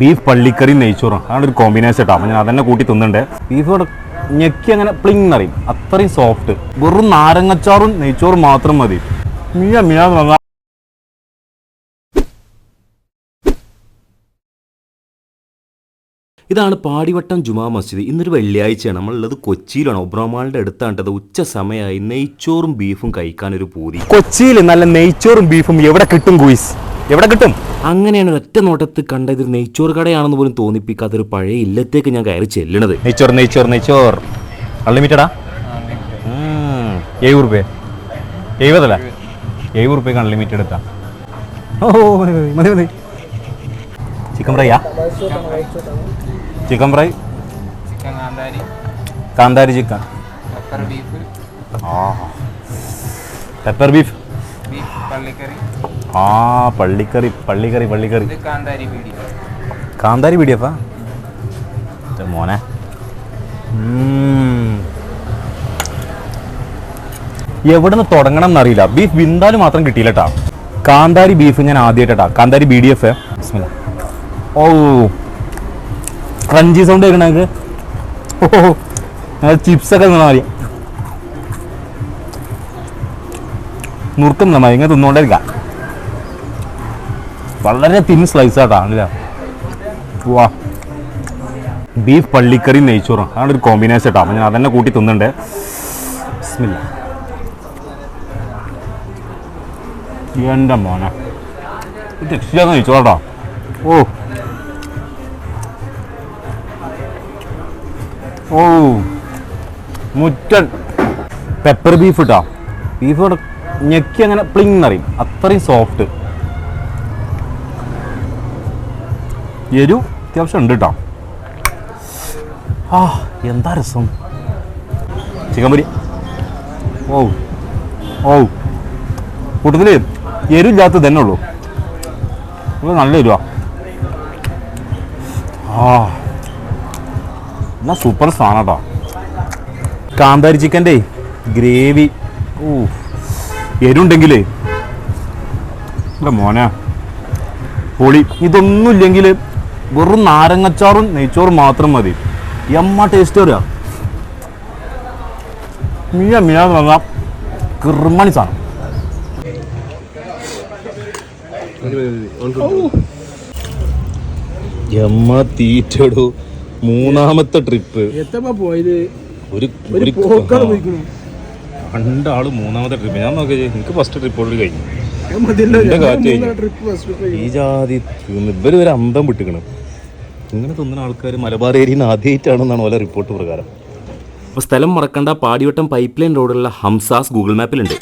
Beef പള്ളിക്കറി നെയ്ച്ചോറും. അതാണ് ഒരു കോമ്പിനേഷൻ കേട്ടോ അപ്പം ഞാൻ അതന്നെ കൂട്ടി തിന്നുണ്ട് ബീഫ് ഇവിടെ ഞെക്കി അങ്ങനെ പ്ലിങ് എന്നറിയും അത്രയും സോഫ്റ്റ് വെറും നാരങ്ങച്ചാറും നെയ്ച്ചോറും മാത്രം മതി. മിയ മിയ ഇതാണ് പാടിവട്ടം ജുമാ മസ്ജിദ്. ഇന്നൊരു വെള്ളിയാഴ്ചയാണ്. നമ്മളുള്ളത് കൊച്ചിയിലാണ്. ഒബ്രോമാളിന്റെ അടുത്താണ്ടത്. ഉച്ച സമയമായി നെയ്ച്ചോറും ബീഫും കഴിക്കാൻ ഒരു പൂതി. കൊച്ചിയിൽ നല്ല നെയ്ച്ചോറും ബീഫും എവിടെ കിട്ടും ഗുയിസ്? എവിടെ കിട്ടും? അങ്ങനെയാണ് ഒറ്റ നോട്ടത്തിൽ കണ്ട ഇതൊരു നെയ്ച്ചോറ് കടയാണെന്ന് പോലും തോന്നിപ്പിക്കാത്ത ഒരു പഴയ ഇല്ലത്തേക്ക് ഞാൻ കയറി ചെല്ലണത്. നെയ്ച്ചോർ നെയ്ച്ചോർ നെയ്ച്ചോർ അൺലിമിറ്റഡാ എഴുപത് റുപ്യ. എഴുപതല്ല? എഴുപത് റുപ്യക്ക് അൺലിമിറ്റഡ് എത്താം ഓ മതി മതി മതി മതി. ചിക്കൻ ഫ്രൈയാ? Chicken fry? കാന്താരി. ചിക്കൻ. Pepper beef. ആ പെപ്പർ ബീഫ്? ബീഫ് പള്ളിക്കറി. ആ പള്ളിക്കറി പള്ളിക്കറി പള്ളിക്കറി. കാന്താരി പീടി. കാന്താരി പിടിയപ്പാ? മോനെ. എവിടെ നിന്ന് തുടങ്ങണം എന്നറിയില്ല. ബീഫ് വിന്താൽ മാത്രം കിട്ടിയില്ല കേട്ടോ കാന്താരി ബീഫ് ഞാൻ ആദ്യമായിട്ടാ കാന്താരി ബി ഡി എഫ് ഓ ക്രഞ്ചി സൗണ്ട് കേൾക്കണ ഓ. ചിപ്സ് ഒക്കെ നിന്നാ മതി നുറുക്കുന്ന മതി ഇങ്ങനെ തിന്നുകൊണ്ടിരിക്കാം വളരെ തിൻ സ്ലൈസ് ആട്ടാണല്ലേ വാ ബീഫ് പള്ളിക്കറി നെയ്ച്ചോറും. അതാണ് ഒരു കോമ്പിനേഷൻ കേട്ടോ അപ്പം ഞാൻ അതന്നെ കൂട്ടി തിന്നുണ്ട്. ബിസ്മില്ല. മോനെ. ഇത് നെയ്ച്ചോറാട്ടോ. ഓ. ഓ. മുറ്റൻ പെപ്പർ ബീഫ് കേട്ടോ ബീഫ് ഞെക്കി അങ്ങനെ പ്ലിങ് എന്നറിയും അത്രയും സോഫ്റ്റ് എരു അത്യാവശ്യം ഉണ്ട് കേട്ടോ ആ എന്താ രസം? ചിക്കൻ പൊരി ഓ ഓ കൂട്ടത്തിൽ എരിവില്ലാത്ത തന്നെ ഉള്ളൂ. ഇത് നല്ല എരുവാ. ആ എന്നാ സൂപ്പർ സാധനം കേട്ടോ കാന്താരി ചിക്കന്റെ ഗ്രേവി. ഓ എരുണ്ടെങ്കിലേ. എന്റെ മോനെ പൊളി. ഇതൊന്നും ഇല്ലെങ്കിൽ വെറും നാരങ്ങച്ചാറും നെയ്ച്ചോറും മാത്രം മതി. എമ്മ ടേസ്റ്റ് വരിക. മിയ മിയ എന്ന് പറഞ്ഞാൽ കിർമണി സാധനം. എമ്മ തീറ്റടു. മൂന്നാമത്തെ ട്രിപ്പ് പോയത്? ഒരു രണ്ടാൾ മൂന്നാമത്തെ ട്രിപ്പ് ഞാൻ നോക്കിയത് എനിക്ക് ഫസ്റ്റ് ട്രിപ്പ് ഓൾറെഡി കഴിഞ്ഞു. ഈ ജാതി ഇവർ ഒരു അന്തം വിട്ടിക്കണ്. ഇങ്ങനെ തിന്നുന്ന ആൾക്കാർ മലബാർ ഏരിയയിൽ ആദ്യമായിട്ടാണെന്നാണ് ഓല റിപ്പോർട്ട് പ്രകാരം. അപ്പോൾ സ്ഥലം മറക്കണ്ട പാടിവട്ടം പൈപ്പ് ലൈൻ റോഡിലുള്ള ഹംസാസ് ഗൂഗിൾ മാപ്പിലുണ്ട്